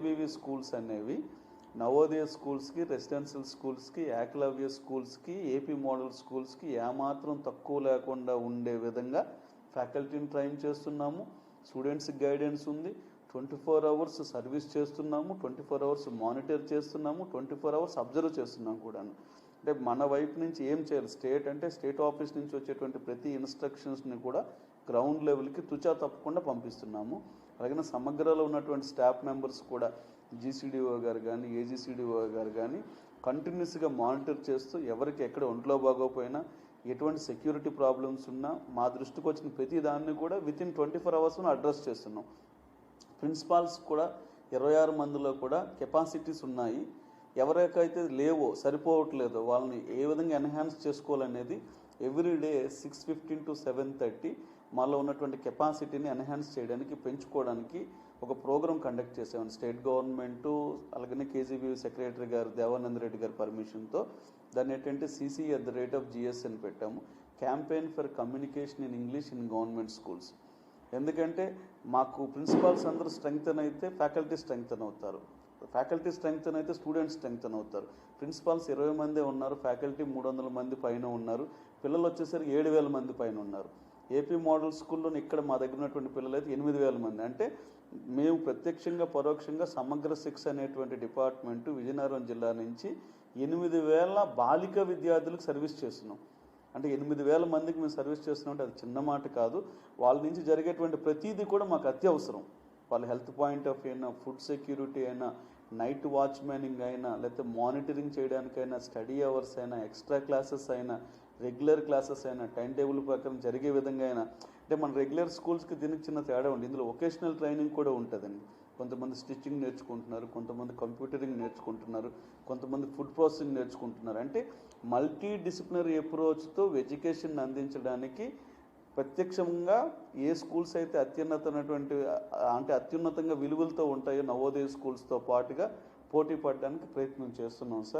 KGBV schools అనేవి నవోదయ స్కూల్స్కి residential స్కూల్స్కి ఏకలవ్య స్కూల్స్కి ఏపీ మోడల్ స్కూల్స్కి ఏమాత్రం తక్కువ లేకుండా ఉండే విధంగా ఫ్యాకల్టీని ట్రైన్ చేస్తున్నాము. స్టూడెంట్స్కి గైడెన్స్ ఉంది. ట్వంటీ ఫోర్ అవర్స్ సర్వీస్ చేస్తున్నాము. ట్వంటీ ఫోర్ అవర్స్ మానిటర్ చేస్తున్నాము. ట్వంటీ ఫోర్ అవర్స్ అబ్జర్వ్ చేస్తున్నాం కూడా అంటే మన వైపు నుంచి ఏం చేయాలి? స్టేట్ అంటే స్టేట్ ఆఫీస్ నుంచి వచ్చేటువంటి ప్రతి ఇన్స్ట్రక్షన్స్ని కూడా గ్రౌండ్ లెవెల్కి తుచా తప్పకుండా పంపిస్తున్నాము. అలాగే సమగ్రలో ఉన్నటువంటి స్టాఫ్ మెంబర్స్ కూడా జీసీడీఓ గారు కానీ ఏజీసీడీఓ గారు కానీ కంటిన్యూస్గా మానిటర్ చేస్తూ ఎవరికి ఎక్కడ ఒంట్లో బాగోపోయినా ఎటువంటి సెక్యూరిటీ ప్రాబ్లమ్స్ ఉన్నా మా దృష్టికి వచ్చిన ప్రతి దాన్ని కూడా విత్ ఇన్ ట్వంటీ ఫోర్ అవర్స్ను అడ్రస్ చేస్తున్నాం. ప్రిన్సిపాల్స్ కూడా ఇరవై ఆరు మందిలో కూడా కెపాసిటీస్ ఉన్నాయి. ఎవరికైతే లేవో సరిపోవట్లేదో వాళ్ళని ఏ విధంగా ఎన్హాన్స్ చేసుకోవాలనేది every day six fifteen to seven thirty మాలో ఉన్నటువంటి కెపాసిటీని ఎన్హాన్స్ చేయడానికి పెంచుకోవడానికి ఒక ప్రోగ్రామ్ కండక్ట్ చేసేవాడిని. స్టేట్ గవర్నమెంట్ అలాగనే కేజీబీ సెక్రటరీ గారు దేవానంద్ రెడ్డి గారి పర్మిషన్తో దాన్ని ఏంటంటే CC at the rate of GS అని పెట్టాము. Campaign for communication in English in government schools. ఎందుకంటే మాకు ప్రిన్సిపాల్స్ అందరూ స్ట్రెంగ్తన్ అయితే ఫ్యాకల్టీ స్ట్రెంగ్తన్ అవుతారు. ఫ్యాకల్టీ స్ట్రెంగ్తన్ అయితే స్టూడెంట్స్ స్ట్రెంగ్తన్ అవుతారు. ప్రిన్సిపాల్స్ ఇరవై మందే ఉన్నారు ఫ్యాకల్టీ మూడు వందల మంది పైన ఉన్నారు పిల్లలు వచ్చేసరికి ఏడు వేల మంది పైన ఉన్నారు. ఏపీ మోడల్ స్కూల్లో ఇక్కడ మా దగ్గర ఉన్నటువంటి పిల్లలు అయితే ఎనిమిది వేల మంది. అంటే మేము ప్రత్యక్షంగా పరోక్షంగా సమగ్ర శిక్ష అనేటువంటి డిపార్ట్మెంట్ విజయనగరం జిల్లా నుంచి ఎనిమిది వేల బాలిక విద్యార్థులకు సర్వీస్ చేస్తున్నాం. అంటే ఎనిమిది వేల మందికి మేము సర్వీస్ చేస్తున్నామంటే అది చిన్న మాట కాదు. వాళ్ళ నుంచి జరిగేటువంటి ప్రతిదీ కూడా మాకు అత్యవసరం. వాళ్ళ హెల్త్ పాయింట్ ఆఫ్ అయినా ఫుడ్ సెక్యూరిటీ అయినా నైట్ వాచ్మెనింగ్ అయినా లేకపోతే మానిటరింగ్ చేయడానికైనా స్టడీ అవర్స్ అయినా ఎక్స్ట్రా క్లాసెస్ అయినా రెగ్యులర్ క్లాసెస్ అయినా టైం టేబుల్ ప్రకారం జరిగే విధంగా అయినా అంటే మన రెగ్యులర్ స్కూల్స్కి దీనికి చిన్న తేడా ఉంది. ఇందులో వొకేషనల్ ట్రైనింగ్ కూడా ఉంటుందండి. కొంతమంది స్టిచ్చింగ్ నేర్చుకుంటున్నారు కొంతమంది కంప్యూటరింగ్ నేర్చుకుంటున్నారు కొంతమంది ఫుడ్ ప్రాసెసింగ్ నేర్చుకుంటున్నారు. అంటే మల్టీ డిసిప్లినరీ అప్రోచ్తో ఎడ్యుకేషన్ అందించడానికి ప్రత్యక్షంగా ఏ స్కూల్స్ అయితే అత్యున్నతమైనటువంటి అంటే అత్యున్నతంగా విలువలతో ఉంటాయో నవోదయ స్కూల్స్తో పాటుగా పోటీ పడడానికి ప్రయత్నం చేస్తున్నాం సార్.